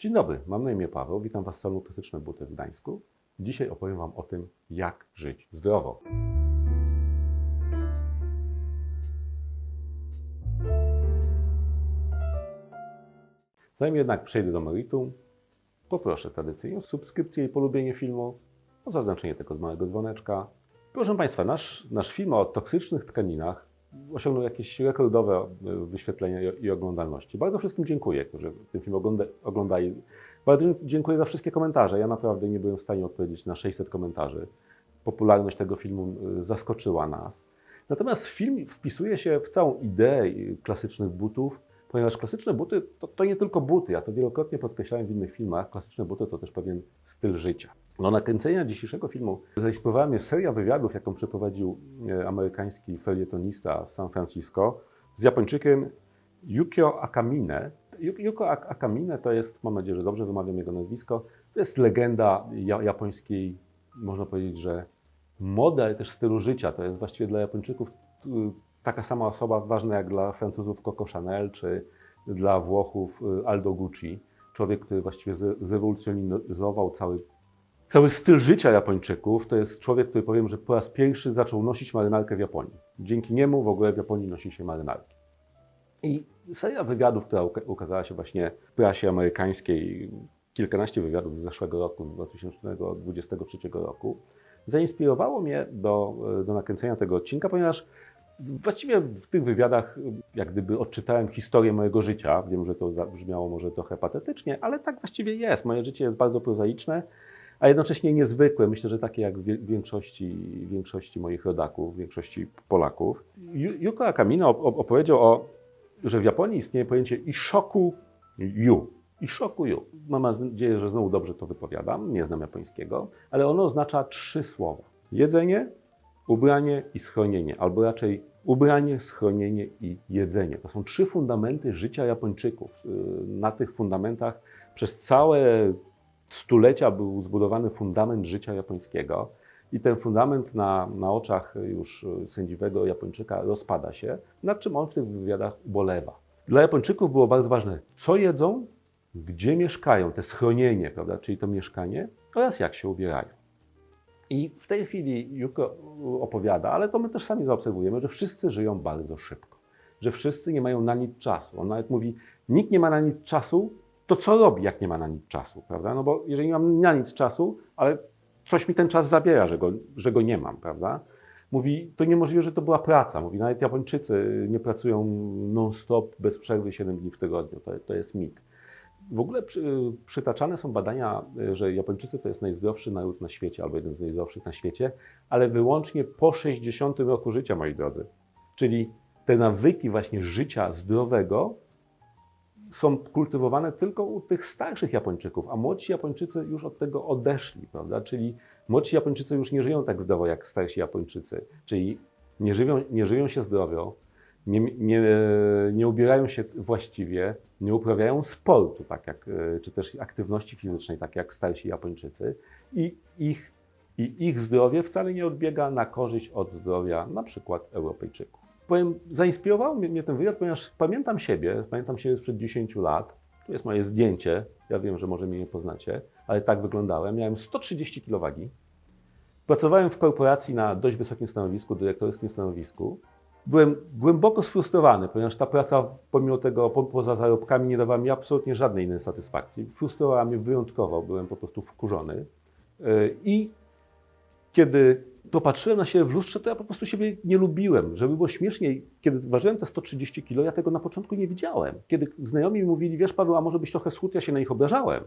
Dzień dobry, mam na imię Paweł, witam Was z salonu Klasyczne Buty w Gdańsku. Dzisiaj opowiem Wam o tym, jak żyć zdrowo. Zanim jednak przejdę do meritum, poproszę tradycyjnie o subskrypcję i polubienie filmu, o zaznaczenie tego małego dzwoneczka. Proszę Państwa, nasz, nasz film o toksycznych tkaninach osiągnął jakieś rekordowe e, wyświetlenia i oglądalności. Bardzo wszystkim dziękuję, którzy ten film ogląda, oglądali. Bardzo dziękuję za wszystkie komentarze. Ja naprawdę nie byłem w stanie odpowiedzieć na 600 komentarzy. Popularność tego filmu e, zaskoczyła nas. Natomiast film wpisuje się w całą ideę e, klasycznych butów, ponieważ klasyczne buty to, to nie tylko buty, ja to wielokrotnie podkreślałem w innych filmach, klasyczne buty to też pewien styl życia. Do nakręcenia dzisiejszego filmu zainspirowała mnie seria wywiadów, jaką przeprowadził e, amerykański felietonista z San Francisco z Japończykiem Yukio Akamine. Yu- Yuko Ak- Akamine to jest, mam nadzieję, że dobrze wymawiam jego nazwisko, to jest legenda ja, japońskiej, można powiedzieć, że mody, ale też stylu życia. To jest właściwie dla Japończyków taka sama osoba ważna jak dla Francuzów Coco Chanel, czy dla Włochów y, Aldo Gucci. Człowiek, który właściwie zrewolucjonizował cały, cały styl życia Japończyków. To jest człowiek, który powiem, że po raz pierwszy zaczął nosić marynarkę w Japonii. Dzięki niemu w ogóle w Japonii nosi się marynarki. I seria wywiadów, która uka- ukazała się właśnie w prasie amerykańskiej, kilkanaście wywiadów z zeszłego roku, z 2023 roku, zainspirowało mnie do, do nakręcenia tego odcinka, ponieważ właściwie w tych wywiadach jak gdyby odczytałem historię mojego życia. Wiem, że to zabrzmiało może trochę patetycznie, ale tak właściwie jest. Moje życie jest bardzo prozaiczne, a jednocześnie niezwykłe. Myślę, że takie jak wie- większości, większości moich rodaków, większości Polaków. Yuko Akamino op- op- opowiedział o, że w Japonii istnieje pojęcie ishoku yu. Ishoku yu. Mam nadzieję, że znowu dobrze to wypowiadam. Nie znam japońskiego, ale ono oznacza trzy słowa. Jedzenie, ubranie i schronienie, albo raczej ubranie, schronienie i jedzenie. To są trzy fundamenty życia Japończyków. Yy, Na tych fundamentach przez całe stulecia był zbudowany fundament życia japońskiego i ten fundament na, na oczach już sędziwego Japończyka rozpada się, nad czym on w tych wywiadach ubolewa. Dla Japończyków było bardzo ważne, co jedzą, gdzie mieszkają, te schronienie, prawda, czyli to mieszkanie oraz jak się ubierają. I w tej chwili Juko opowiada, ale to my też sami zaobserwujemy, że wszyscy żyją bardzo szybko, że wszyscy nie mają na nic czasu. On nawet mówi, nikt nie ma na nic czasu, to co robi, jak nie ma na nic czasu, prawda? No bo jeżeli nie mam na nic czasu, ale coś mi ten czas zabiera, że go, że go nie mam, prawda? Mówi, to niemożliwe, że to była praca. Mówi, nawet Japończycy nie pracują non-stop, bez przerwy 7 dni w tygodniu. To, to jest mit. W ogóle przy, przytaczane są badania, y, że Japończycy to jest najzdrowszy naród na świecie, albo jeden z najzdrowszych na świecie, ale wyłącznie po 60 roku życia, moi drodzy. Czyli te nawyki właśnie życia zdrowego są kultywowane tylko u tych starszych Japończyków, a młodsi Japończycy już od tego odeszli, prawda? Czyli młodsi Japończycy już nie żyją tak zdrowo jak starsi Japończycy, czyli nie żywią, nie żyją się zdrowo, nie, nie, nie ubierają się właściwie, nie uprawiają sportu, tak jak, e, czy też aktywności fizycznej, tak jak starsi Japończycy i ich, i ich zdrowie wcale nie odbiega na korzyść od zdrowia na przykład Europejczyków. Powiem, zainspirował mnie, ten wywiad, ponieważ pamiętam siebie, pamiętam siebie sprzed 10 lat, tu jest moje zdjęcie, ja wiem, że może mnie nie poznacie, ale tak wyglądałem, miałem 130 kg wagi, Pracowałem w korporacji na dość wysokim stanowisku, dyrektorskim stanowisku. Byłem głęboko sfrustrowany, ponieważ ta praca, pomimo tego, po, poza zarobkami, nie dawała mi absolutnie żadnej innej satysfakcji. Frustrowała mnie wyjątkowo, byłem po prostu wkurzony. Yy, I kiedy popatrzyłem na siebie w lustrze, to ja po prostu siebie nie lubiłem. Żeby było śmieszniej, kiedy ważyłem te 130 kg, ja tego na początku nie widziałem. Kiedy znajomi mi mówili, wiesz Paweł, a może byś trochę schudł, ja się na nich obrażałem.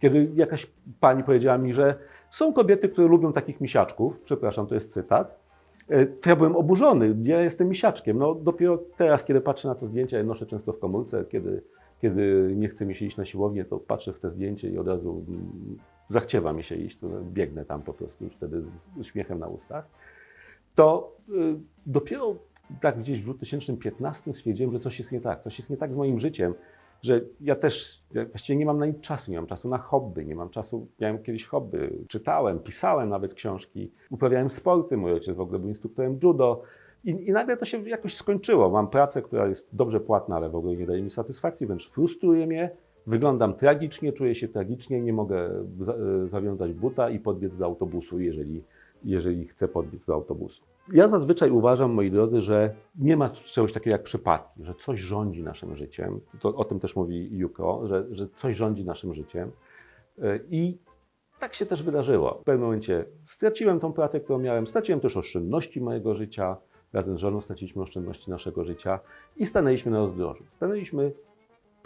Kiedy jakaś pani powiedziała mi, że są kobiety, które lubią takich misiaczków, przepraszam, to jest cytat, e, to ja byłem oburzony, ja jestem misiaczkiem. No dopiero teraz, kiedy patrzę na to zdjęcie, ja noszę często w komórce, kiedy, kiedy nie chce mi się iść na siłownię, to patrzę w te zdjęcie i od razu mm, zachciewa mi się iść, to biegnę tam po prostu już wtedy z uśmiechem na ustach. To y, dopiero tak gdzieś w 2015 stwierdziłem, że coś jest nie tak, coś jest nie tak z moim życiem, że ja też ja właściwie nie mam na nic czasu, nie mam czasu na hobby, nie mam czasu, miałem kiedyś hobby, czytałem, pisałem nawet książki, uprawiałem sporty, mój ojciec w ogóle był instruktorem judo i, i nagle to się jakoś skończyło. Mam pracę, która jest dobrze płatna, ale w ogóle nie daje mi satysfakcji, wręcz frustruje mnie wyglądam tragicznie, czuję się tragicznie, nie mogę za, e, zawiązać buta i podbiec do autobusu, jeżeli, jeżeli chcę podbiec do autobusu. Ja zazwyczaj uważam, moi drodzy, że nie ma czegoś takiego jak przypadki, że coś rządzi naszym życiem. To, o tym też mówi Juko, że, że coś rządzi naszym życiem. E, I tak się też wydarzyło. W pewnym momencie straciłem tą pracę, którą miałem, straciłem też oszczędności mojego życia. Razem z żoną straciliśmy oszczędności naszego życia i stanęliśmy na rozdrożu. Stanęliśmy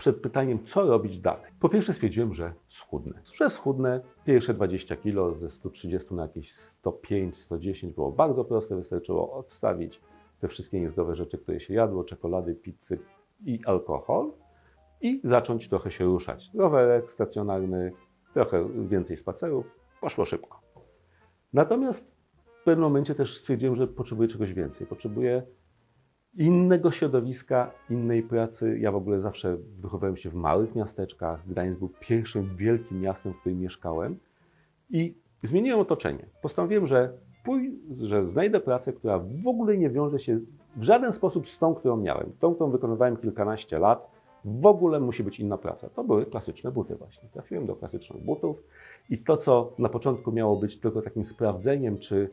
przed pytaniem, co robić dalej. Po pierwsze stwierdziłem, że schudnę. Że schudnę. Pierwsze 20 kg ze 130 na jakieś 105, 110 było bardzo proste. Wystarczyło odstawić te wszystkie niezdrowe rzeczy, które się jadło, czekolady, pizzy i alkohol i zacząć trochę się ruszać. Rowerek stacjonarny, trochę więcej spacerów. Poszło szybko. Natomiast w pewnym momencie też stwierdziłem, że potrzebuję czegoś więcej. Potrzebuję innego środowiska, innej pracy. Ja w ogóle zawsze wychowałem się w małych miasteczkach. Gdańsk był pierwszym wielkim miastem, w którym mieszkałem. I zmieniłem otoczenie. Postanowiłem, że, pój- że znajdę pracę, która w ogóle nie wiąże się w żaden sposób z tą, którą miałem. Tą, którą wykonywałem kilkanaście lat. W ogóle musi być inna praca. To były klasyczne buty właśnie. Trafiłem do klasycznych butów i to, co na początku miało być tylko takim sprawdzeniem, czy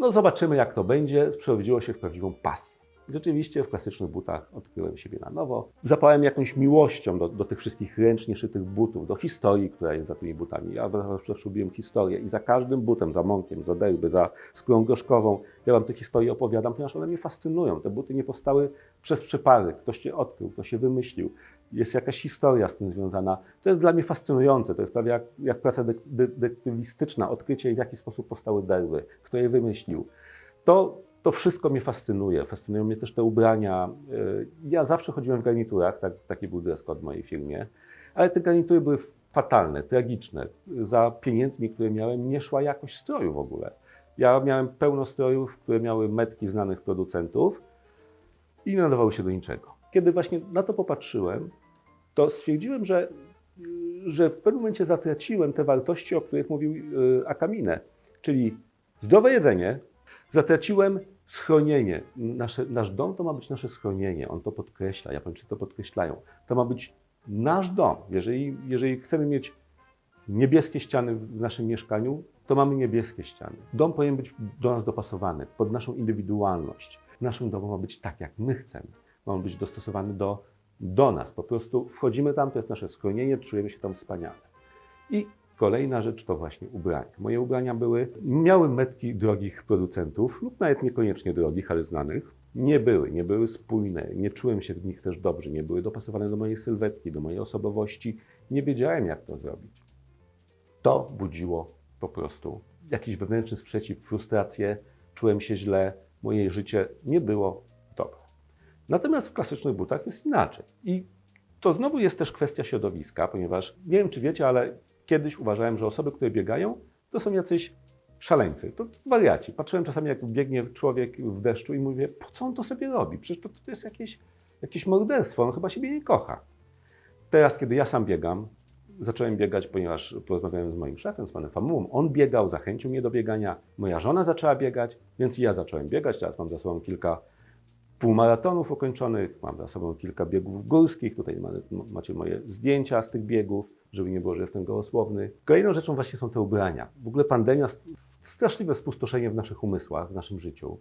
no zobaczymy jak to będzie, przerodziło się w prawdziwą pasję. Rzeczywiście w klasycznych butach odkryłem siebie na nowo. Zapałem jakąś miłością do, do tych wszystkich ręcznie szytych butów, do historii, która jest za tymi butami. Ja zawsze lubiłem historię i za każdym butem, za mąkiem, za derby, za skórą gorzkową, ja wam te historie opowiadam, ponieważ one mnie fascynują. Te buty nie powstały przez przypadek. Ktoś je odkrył, ktoś je wymyślił. Jest jakaś historia z tym związana. To jest dla mnie fascynujące. To jest prawie jak, jak praca detektywistyczna, odkrycie w jaki sposób powstały derby, kto je wymyślił. To, to wszystko mnie fascynuje. Fascynują mnie też te ubrania. Yy, Ja zawsze chodziłem w garniturach, tak, taki był dress code w mojej firmie, ale te garnitury były fatalne, tragiczne. Za pieniędzmi, które miałem, nie szła jakość stroju w ogóle. Ja miałem pełno strojów, które miały metki znanych producentów i nadawały się do niczego. Kiedy właśnie na to popatrzyłem, to stwierdziłem, że, że w pewnym momencie zatraciłem te wartości, o których mówił yy, Akamine, czyli zdrowe jedzenie, zatraciłem schronienie. Nasze, nasz dom to ma być nasze schronienie. On to podkreśla, Japończycy to podkreślają. To ma być nasz dom. Jeżeli, jeżeli chcemy mieć niebieskie ściany w naszym mieszkaniu, to mamy niebieskie ściany. Dom powinien być do nas dopasowany, pod naszą indywidualność. W naszym domu ma być tak, jak my chcemy. Ma być dostosowany do, do nas. Po prostu wchodzimy tam, to jest nasze schronienie, czujemy się tam wspaniale. I kolejna rzecz to właśnie ubrania. Moje ubrania były, miały metki drogich producentów, lub nawet niekoniecznie drogich, ale znanych. Nie były, nie były spójne, nie czułem się w nich też dobrze, nie były dopasowane do mojej sylwetki, do mojej osobowości. Nie wiedziałem, jak to zrobić. To budziło po prostu jakiś wewnętrzny sprzeciw, frustrację, czułem się źle, moje życie nie było dobre. Natomiast w klasycznych butach jest inaczej. I to znowu jest też kwestia środowiska, ponieważ nie wiem, czy wiecie, ale kiedyś uważałem, że osoby, które biegają, to są jacyś szaleńcy, to wariaci. Patrzyłem czasami, jak biegnie człowiek w deszczu i mówię, po co on to sobie robi? Przecież to, to jest jakieś, jakieś morderstwo, on chyba siebie nie kocha. Teraz, kiedy ja sam biegam, zacząłem biegać, ponieważ porozmawiałem z moim szefem, z panem Famułą. On biegał, zachęcił mnie do biegania. Moja żona zaczęła biegać, więc i ja zacząłem biegać. Teraz mam za sobą kilka półmaratonów ukończonych, mam za sobą kilka biegów górskich. Tutaj ma- macie moje zdjęcia z tych biegów, żeby nie było, że jestem gołosłowny. Kolejną rzeczą właśnie są te ubrania. W ogóle pandemia, straszliwe spustoszenie w naszych umysłach, w naszym życiu.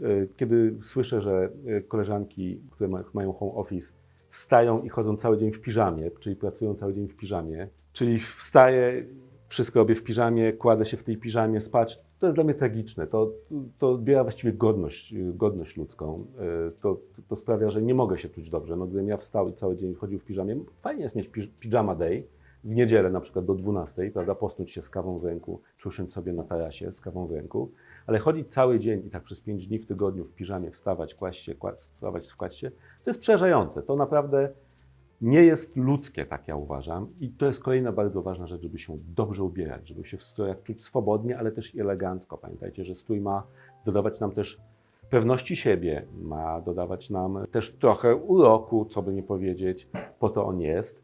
Y, Kiedy słyszę, że y, koleżanki, które ma- mają home office, wstają i chodzą cały dzień w piżamie, czyli pracują cały dzień w piżamie, czyli wstaję, wszystko robię w piżamie, kładę się w tej piżamie spać, to jest dla mnie tragiczne. To, to odbiera właściwie godność, y, godność ludzką. Y, To, to sprawia, że nie mogę się czuć dobrze. No, gdybym ja wstał i cały dzień chodził w piżamie, fajnie jest mieć pijama day, w niedzielę na przykład do 12, prawda, posnuć się z kawą w ręku, czy sobie na tarasie z kawą w ręku, ale chodzić cały dzień i tak przez 5 dni w tygodniu w piżamie wstawać, kłaść się, kła- wstawać, kłaść się, to jest przerażające. To naprawdę nie jest ludzkie, tak ja uważam. I to jest kolejna bardzo ważna rzecz, żeby się dobrze ubierać, żeby się w strojach czuć swobodnie, ale też elegancko. Pamiętajcie, że strój ma dodawać nam też pewności siebie, ma dodawać nam też trochę uroku, co by nie powiedzieć, po to on jest.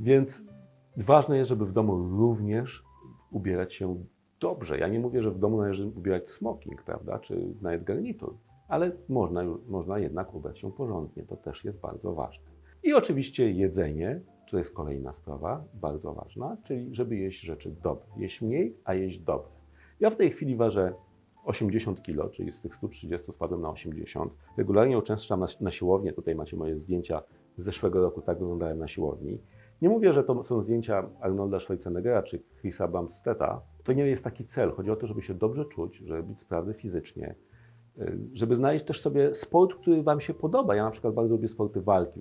Więc ważne jest, żeby w domu również ubierać się dobrze. Ja nie mówię, że w domu należy ubierać smoking, prawda, czy nawet garnitur, ale można, można jednak ubrać się porządnie. To też jest bardzo ważne. I oczywiście jedzenie to jest kolejna sprawa, bardzo ważna, czyli żeby jeść rzeczy dobre. Jeść mniej, a jeść dobre. Ja w tej chwili ważę 80 kg, czyli z tych 130 spadłem na 80. Regularnie uczęszczam na, na siłownię. Tutaj macie moje zdjęcia z zeszłego roku, tak wyglądałem na siłowni. Nie mówię, że to są zdjęcia Arnolda Schwarzeneggera czy Chrisa Bumstedta. To nie jest taki cel. Chodzi o to, żeby się dobrze czuć, żeby być sprawny fizycznie, żeby znaleźć też sobie sport, który Wam się podoba. Ja na przykład bardzo lubię sporty walki.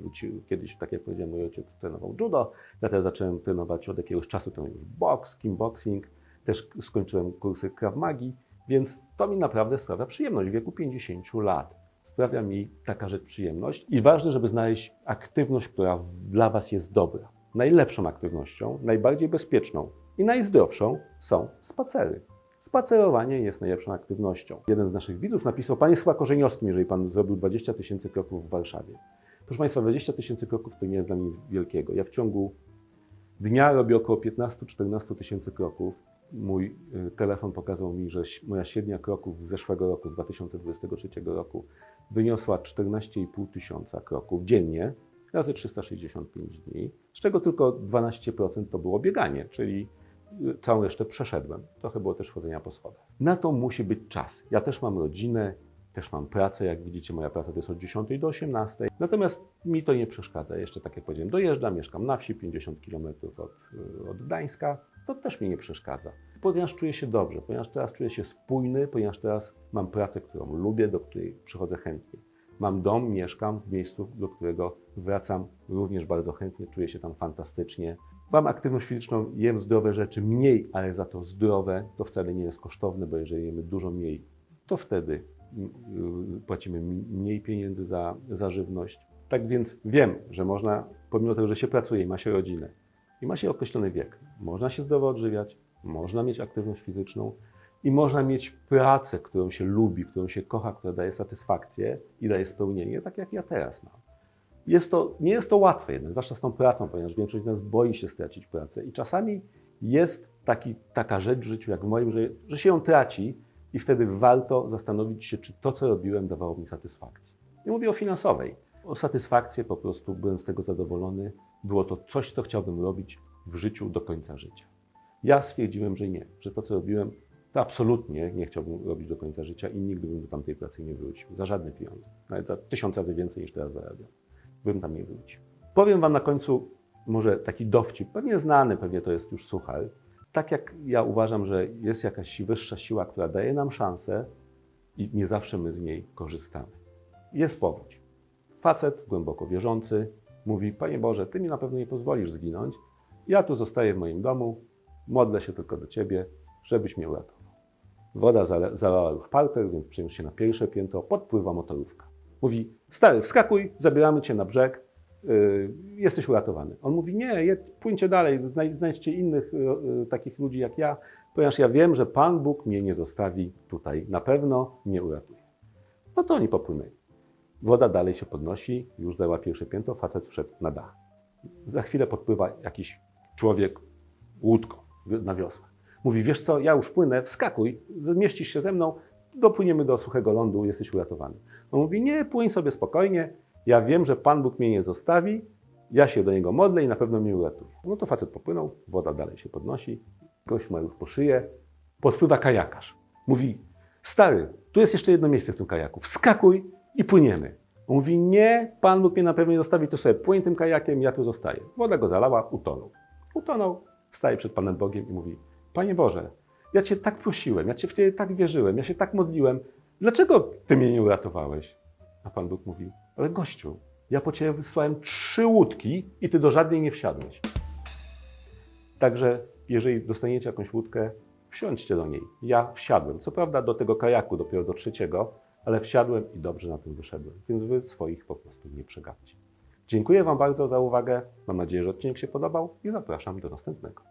Kiedyś, tak jak powiedziałem, mój ojciec trenował judo. Ja teraz zacząłem trenować od jakiegoś czasu, to już boks, kickboxing. Też skończyłem kursy Krav Magi, więc to mi naprawdę sprawia przyjemność w wieku 50 lat. Sprawia mi taka rzecz przyjemność i ważne, żeby znaleźć aktywność, która dla Was jest dobra. Najlepszą aktywnością, najbardziej bezpieczną i najzdrowszą są spacery. Spacerowanie jest najlepszą aktywnością. Jeden z naszych widzów napisał, Pan jest chyba korzeniowskim, jeżeli Pan zrobił 20 tysięcy kroków w Warszawie. Proszę Państwa, 20 tysięcy kroków to nie jest dla mnie nic wielkiego. Ja w ciągu dnia robię około 15-14 tysięcy kroków. Mój y, telefon pokazał mi, że moja średnia kroków z zeszłego roku, z 2023 roku, wyniosła 14,5 tysiąca kroków dziennie razy 365 dni, z czego tylko 12% to było bieganie, czyli całą resztę przeszedłem. Trochę było też chodzenia po schodach. Na to musi być czas. Ja też mam rodzinę, też mam pracę, jak widzicie, moja praca to jest od 10 do 18. Natomiast mi to nie przeszkadza. Jeszcze, tak jak powiedziałem, dojeżdżam, mieszkam na wsi, 50 km od, y, od Gdańska. To też mi nie przeszkadza, ponieważ czuję się dobrze, ponieważ teraz czuję się spójny, ponieważ teraz mam pracę, którą lubię, do której przychodzę chętnie. Mam dom, mieszkam w miejscu, do którego wracam również bardzo chętnie, czuję się tam fantastycznie. Mam aktywność fizyczną, jem zdrowe rzeczy, mniej, ale za to zdrowe. To wcale nie jest kosztowne, bo jeżeli jemy dużo mniej, to wtedy mm, y, płacimy mniej pieniędzy za, za żywność. Tak więc wiem, że można, pomimo tego, że się pracuje i ma się rodzinę i ma się określony wiek, można się zdrowo odżywiać, można mieć aktywność fizyczną i można mieć pracę, którą się lubi, którą się kocha, która daje satysfakcję i daje spełnienie, tak jak ja teraz mam. Jest to, nie jest to łatwe jednak, zwłaszcza z tą pracą, ponieważ większość z nas boi się stracić pracę i czasami jest taki, taka rzecz w życiu, jak w moim, że, że się ją traci i wtedy warto zastanowić się, czy to, co robiłem, dawało mi satysfakcję. Nie mówię o finansowej, o satysfakcję po prostu, byłem z tego zadowolony, było to coś, co chciałbym robić w życiu do końca życia. Ja stwierdziłem, że nie, że to, co robiłem, to absolutnie nie chciałbym robić do końca życia i nigdy bym do tamtej pracy nie wrócił. Za żadne pieniądze. Nawet za tysiąc razy więcej niż teraz zarabiam. Bym tam nie wrócił. Powiem Wam na końcu może taki dowcip, pewnie znany, pewnie to jest już suchar. Tak jak ja uważam, że jest jakaś wyższa siła, która daje nam szansę i nie zawsze my z niej korzystamy. Jest powódź. Facet głęboko wierzący mówi: Panie Boże, Ty mi na pewno nie pozwolisz zginąć. Ja tu zostaję w moim domu, modlę się tylko do Ciebie, żebyś mnie uratował. Woda zalała już parter, więc przeniósł się na pierwsze piętro, podpływa motorówka. Mówi, stary, wskakuj, zabieramy cię na brzeg, yy, jesteś uratowany. On mówi, nie, jedź, płyńcie dalej, znaj- znajdźcie innych yy, takich ludzi jak ja, ponieważ ja wiem, że Pan Bóg mnie nie zostawi tutaj, na pewno mnie uratuje. No to oni popłynęli. Woda dalej się podnosi, już zajęła pierwsze piętro, facet wszedł na dach. Za chwilę podpływa jakiś człowiek łódką na wiosłach. Mówi, wiesz co, ja już płynę, wskakuj, zmieścisz się ze mną, dopłyniemy do suchego lądu, jesteś uratowany. On mówi, nie, płyń sobie spokojnie, ja wiem, że Pan Bóg mnie nie zostawi, ja się do Niego modlę i na pewno mnie uratuje. No to facet popłynął, woda dalej się podnosi, gość ma już po szyję, podpływa kajakarz. Mówi, stary, tu jest jeszcze jedno miejsce w tym kajaku, wskakuj i płyniemy. On mówi, nie, Pan Bóg mnie na pewno nie zostawi, to sobie płyń tym kajakiem, ja tu zostaję. Woda go zalała, utonął. Utonął, staje przed Panem Bogiem i mówi, Panie Boże, ja Cię tak prosiłem, ja Cię w Ciebie tak wierzyłem, ja się tak modliłem, dlaczego Ty mnie nie uratowałeś? A Pan Bóg mówi, ale gościu, ja po Ciebie wysłałem trzy łódki i Ty do żadnej nie wsiadłeś. Także jeżeli dostaniecie jakąś łódkę, wsiądźcie do niej. Ja wsiadłem. Co prawda do tego kajaku dopiero do trzeciego, ale wsiadłem i dobrze na tym wyszedłem. Więc wy swoich po prostu nie przegapcie. Dziękuję Wam bardzo za uwagę. Mam nadzieję, że odcinek się podobał i zapraszam do następnego.